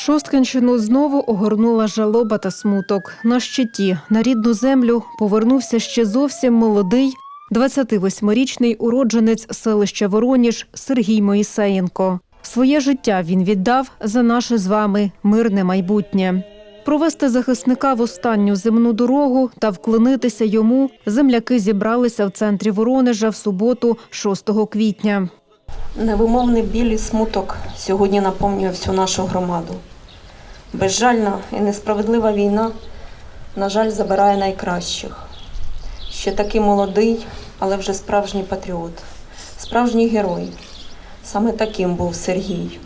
Шосткинщину знову огорнула жалоба та смуток. На щиті на рідну землю повернувся ще зовсім молодий 28-річний уродженець селища Вороніж Сергій Моїсеєнко. Своє життя він віддав за наше з вами мирне майбутнє. Провести захисника в останню земну дорогу та вклонитися йому земляки зібралися в центрі Воронежа в суботу, 6 квітня. Невимовний біль і смуток сьогодні наповнює всю нашу громаду. Безжальна і несправедлива війна, на жаль, забирає найкращих. Ще такий молодий, але вже справжній патріот, справжній герой. Саме таким був Сергій.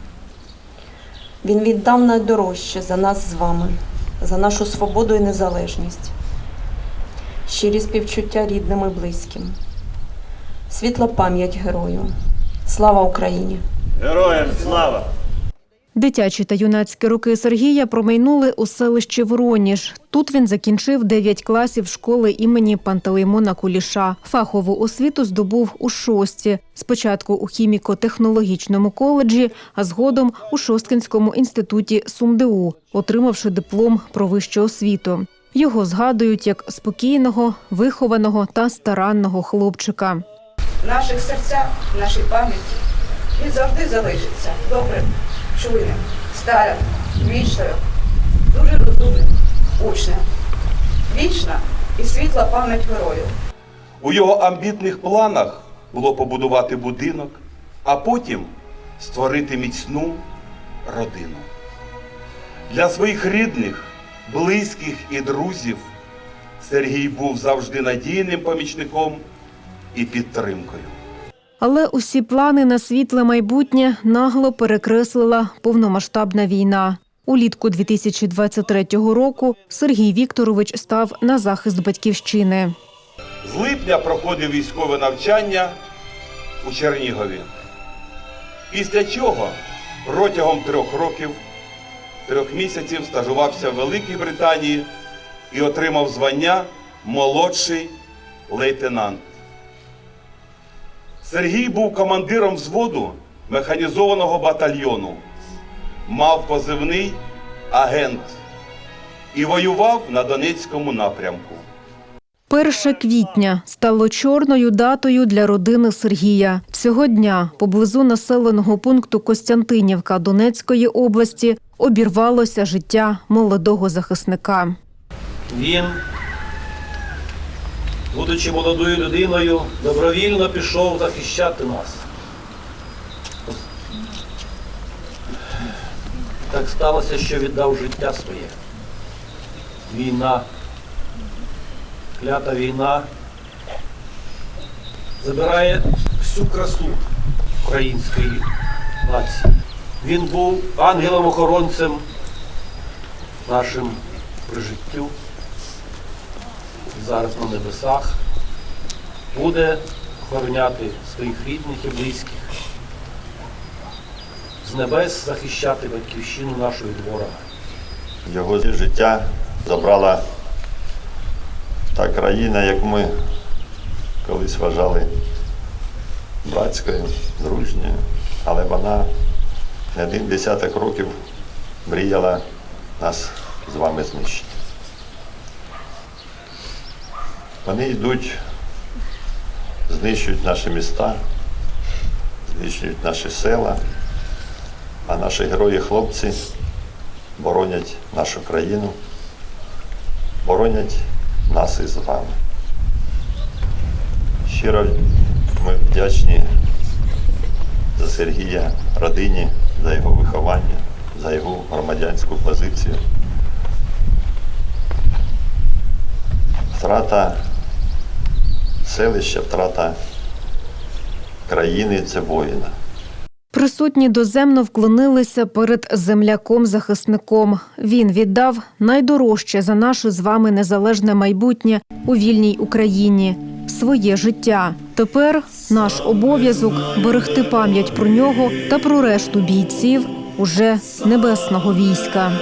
Він віддав найдорожче за нас з вами, за нашу свободу і незалежність. Щирі співчуття рідним і близьким. Світла пам'ять герою. Слава Україні! Героям слава! Дитячі та юнацькі роки Сергія промайнули у селищі Вороніж. Тут він закінчив 9 класів школи імені Пантелеймона Куліша. Фахову освіту здобув у шості. Спочатку у хіміко-технологічному коледжі, а згодом у Шосткинському інституті СумДУ, отримавши диплом про вищу освіту. Його згадують як спокійного, вихованого та старанного хлопчика. В наших серцях, в нашій пам'яті він завжди залишиться добрим, чуйним, старим, вічним, дуже розумним, учнем. Вічна і світла пам'ять герою. У його амбітних планах було побудувати будинок, а потім створити міцну родину. Для своїх рідних, близьких і друзів Сергій був завжди надійним помічником і підтримкою. Але усі плани на світле майбутнє нагло перекреслила повномасштабна війна. Улітку 2023 року Сергій Вікторович став на захист батьківщини. З липня проходив військове навчання у Чернігові. Після чого протягом трьох років, трьох місяців стажувався в Великій Британії і отримав звання молодший лейтенант. Сергій був командиром взводу механізованого батальйону, мав позивний агент і воював на Донецькому напрямку. 1 квітня стало чорною датою для родини Сергія. Цього дня поблизу населеного пункту Костянтинівка Донецької області обірвалося життя молодого захисника. Він, будучи молодою людиною, добровільно пішов захищати нас. Так сталося, що віддав життя своє. Війна, клята війна забирає всю красу української нації. Він був ангелом-охоронцем нашим при життю зараз на небесах, буде охороняти своїх рідних і близьких, з небес захищати батьківщину нашу від ворога. Його життя забрала та країна, як ми колись вважали братською, дружньою, але вона не один десяток років мріяла нас з вами знищити. Вони йдуть, знищують наші міста, знищують наші села, а наші герої-хлопці боронять нашу країну, боронять нас із вами. Щиро ми вдячні за Сергія родині, за його виховання, за його громадянську позицію. Втрата селища, втрата країни це воїна. Присутні доземно вклонилися перед земляком-захисником. Він віддав найдорожче за наше з вами незалежне майбутнє у вільній Україні своє життя. Тепер наш обов'язок берегти пам'ять про нього та про решту бійців уже небесного війська.